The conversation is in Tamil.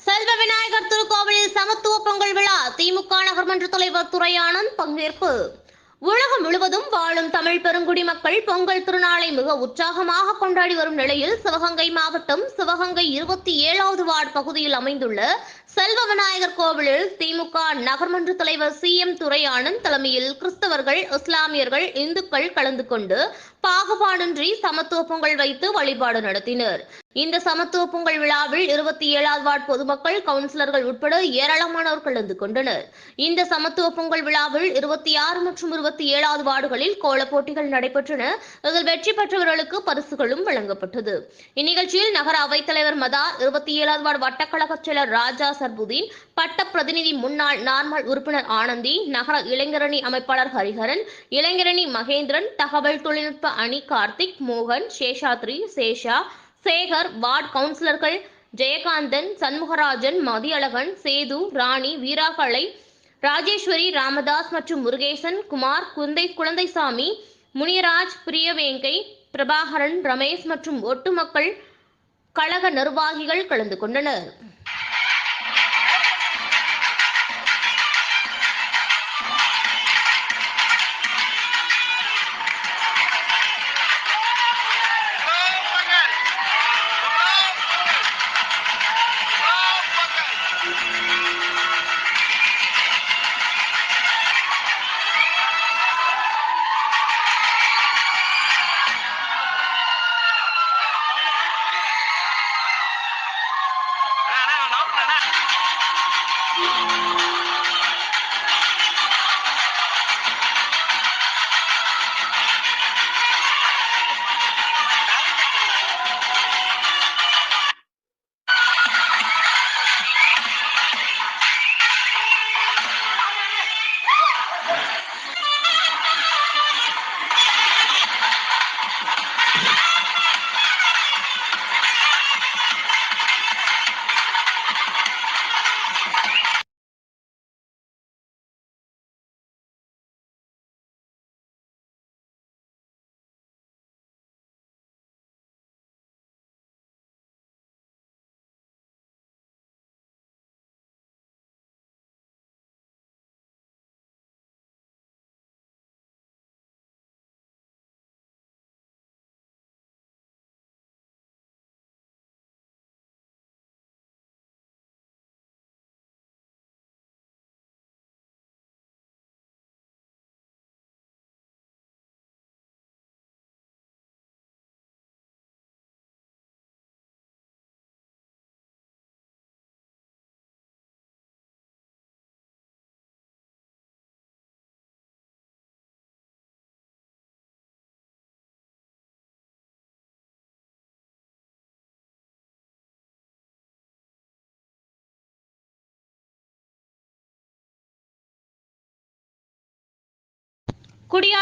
செல்வ விநாயகர் திருக்கோவிலில் சமத்துவ பொங்கல் விழா திமுக நகர்மன்ற தலைவர் துரையானந்த் பங்கேற்பு. உலகம் முழுவதும் வாழும் தமிழ் பெருங்குடி மக்கள் பொங்கல் திருநாளை மிக உற்சாகமாக கொண்டாடி வரும் நிலையில் சிவகங்கை மாவட்டம் சிவகங்கை இருபத்தி ஏழாவது வார்டு பகுதியில் அமைந்துள்ள செல்வ விநாயகர் கோவிலில் திமுக நகர்மன்ற தலைவர் சி எம் துரையானந்த் தலைமையில் கிறிஸ்தவர்கள் இஸ்லாமியர்கள் இந்துக்கள் கலந்து கொண்டு பாகுபாடின்றி சமத்துவ பொங்கல் வைத்து வழிபாடு நடத்தினர். இந்த சமத்துவ பொங்கல் விழாவில் இருபத்தி ஏழாவது வார்டு பொதுமக்கள் கவுன்சிலர்கள் உட்பட ஏராளமானோர் கலந்து கொண்டனர். இந்த சமத்துவ பொங்கல் விழாவில் இருபத்தி ஆறு மற்றும் இருபத்தி ஏழாவது வார்டுகளில் கோலப் போட்டிகள் நடைபெற்றன. இதில் வெற்றி பெற்றவர்களுக்கு பரிசுகளும் வழங்கப்பட்டது. இந்நிகழ்ச்சியில் நகர அவைத்தலைவர் மதார் இருபத்தி ஏழாவது வார்டு வட்டக்கழக செயலர் ராஜா சர்புதீன் பட்ட பிரதிநிதி முன்னாள் நார்மல் உறுப்பினர் ஆனந்தி நகர இளைஞரணி அமைப்பாளர் ஹரிஹரன் இளைஞரணி மகேந்திரன் தகவல் தொழில்நுட்ப அணி கார்த்திக் மோகன் சேஷாத்ரி சேஷா சேகர் வார்டு கவுன்சிலர்கள் ஜெயகாந்தன் சண்முகராஜன் மதியழகன் சேது ராணி வீராகலை ராஜேஸ்வரி ராமதாஸ் மற்றும் முருகேசன் குமார் குந்தை குழந்தைசாமி முனியராஜ் பிரியவேங்கை பிரபாகரன் ரமேஷ் மற்றும் ஒட்டுமக்கள் கழக நிர்வாகிகள் கலந்து கொண்டனர். குடியா